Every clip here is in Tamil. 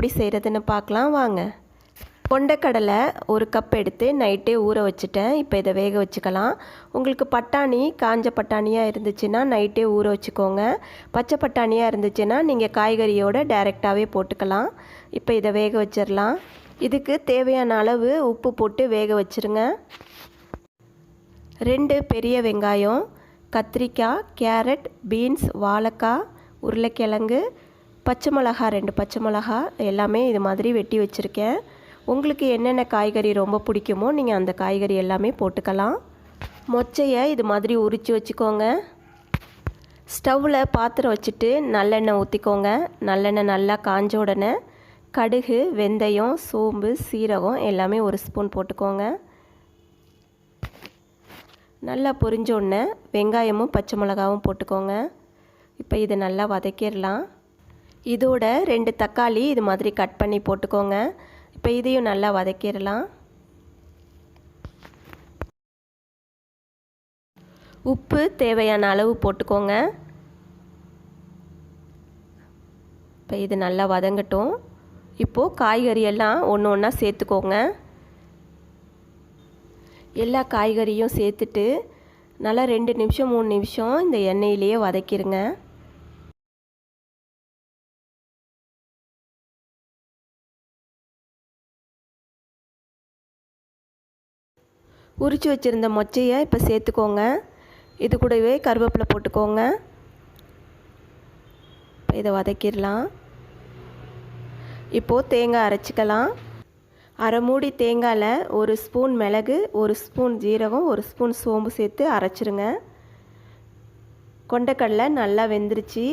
எப்படி செய்கிறதுன்னு பார்க்கலாம் வாங்க. கொண்டக்கடலை ஒரு கப் எடுத்து நைட்டே ஊற வச்சுட்டேன். இப்போ இதை வேக வச்சுக்கலாம். உங்களுக்கு பட்டாணி காஞ்ச பட்டாணியாக இருந்துச்சுன்னா நைட்டே ஊற வச்சுக்கோங்க. பச்சை பட்டாணியாக இருந்துச்சுன்னா நீங்கள் காய்கறியோடு டைரெக்டாகவே போட்டுக்கலாம். இப்போ இதை வேக வச்சிடலாம். இதுக்கு தேவையான அளவு உப்பு போட்டு வேக வச்சுருங்க. ரெண்டு பெரிய வெங்காயம் கத்திரிக்காய் கேரட் பீன்ஸ் வாழைக்காய் உருளைக்கிழங்கு பச்சை மிளகா ரெண்டு பச்சை மிளகா எல்லாமே இது மாதிரி வெட்டி வச்சுருக்கேன். உங்களுக்கு என்னென்ன காய்கறி ரொம்ப பிடிக்குமோ நீங்கள் அந்த காய்கறி எல்லாமே போட்டுக்கலாம். மொச்சையை இது மாதிரி உரித்து வச்சுக்கோங்க. ஸ்டவ்வில் பாத்திரம் வச்சுட்டு நல்லெண்ணெய் ஊற்றிக்கோங்க நல்லெண்ணெய் நல்லா காஞ்ச உடனே கடுகு வெந்தயம் சோம்பு சீரகம் எல்லாமே ஒரு ஸ்பூன் போட்டுக்கோங்க. நல்லா பொரிஞ்சோடனே வெங்காயமும் பச்சை மிளகாவும் போட்டுக்கோங்க. இப்போ இதை நல்லா வதக்கிடலாம். இதோட ரெண்டு தக்காளி இது மாதிரி கட் பண்ணி போட்டுக்கோங்க. இப்போ இதையும் நல்லா வதக்கிடலாம். உப்பு தேவையான அளவு போட்டுக்கோங்க. இப்போ இது நல்லா வதங்கட்டும். இப்போது காய்கறி எல்லாம் ஒன்று ஒன்றா சேர்த்துக்கோங்க. எல்லா காய்கறியும் சேர்த்துட்டு நல்லா ரெண்டு நிமிஷம் மூணு நிமிஷம் இந்த எண்ணெயிலேயே வதக்கிடுங்க உரித்து வச்சுருந்த மொச்சையை இப்போ சேர்த்துக்கோங்க. இது கூடவே கருவேப்பிலை போட்டுக்கோங்க. இப்போ இதை வதக்கிடலாம். இப்போது தேங்காய் அரைச்சிக்கலாம். அரை மூடி தேங்காயில் ஒரு ஸ்பூன் மிளகு ஒரு ஸ்பூன் ஜீரகம் ஒரு ஸ்பூன் சோம்பு சேர்த்து அரைச்சிருங்க. கொண்டக்கடலை நல்லா வெந்துருச்சு.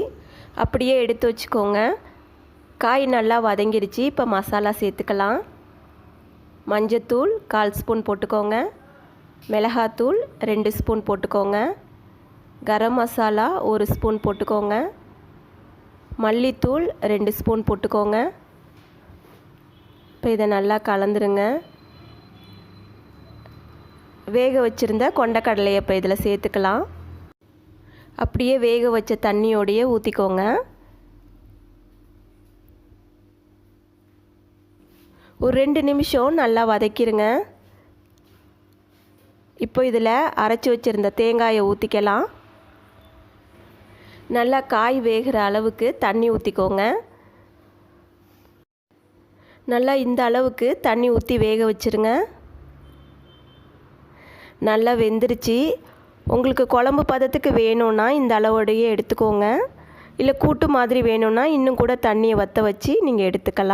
அப்படியே எடுத்து வச்சுக்கோங்க. காய் நல்லா வதங்கிருச்சு. இப்போ மசாலா சேர்த்துக்கலாம். மஞ்சத்தூள் கால் ஸ்பூன் போட்டுக்கோங்க. மிளகாத்தூள் ரெண்டு ஸ்பூன் போட்டுக்கோங்க. கரம் மசாலா ஒரு ஸ்பூன் போட்டுக்கோங்க. மல்லித்தூள் ரெண்டு ஸ்பூன் போட்டுக்கோங்க. இப்போ இதை நல்லா கலந்துருங்க. வேக வச்சுருந்த கொண்டக்கடலையை இப்போ இதில் சேர்த்துக்கலாம். அப்படியே வேக வச்ச தண்ணியோடையே ஊற்றிக்கோங்க ஒரு ரெண்டு நிமிஷம் நல்லா வதக்கிடுங்க இப்போ இதில் அரைச்சி வச்சுருந்த தேங்காயை ஊற்றிக்கலாம் நல்லா காய் வேகிற அளவுக்கு தண்ணி ஊற்றிக்கோங்க நல்லா இந்த அளவுக்கு தண்ணி ஊற்றி வேக வச்சுருங்க. நல்லா வெந்துருச்சு. உங்களுக்கு குழம்பு பதத்துக்கு வேணும்னா இந்த அளவோடையே எடுத்துக்கோங்க. இல்லை கூட்டு மாதிரி வேணும்னா இன்னும் கூட தண்ணியை வற்ற வச்சு நீங்கள் எடுத்துக்கலாம்.